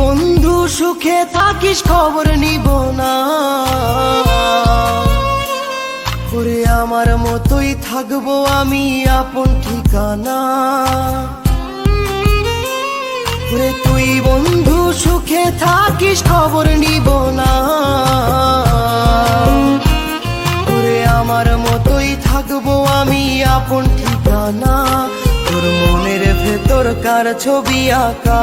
বন্ধু, সুখে থাকিস, খবর নিব না। ওরে, আমার মতোই থাকব আমি আপন ঠিকানা। ওরে, তুই বন্ধু, সুখে থাকিস, খবর নিব না। ওরে, আমার মতোই থাকব আমি আপন ঠিকানা। তোর মনের ভেতর কার ছবি আঁকা।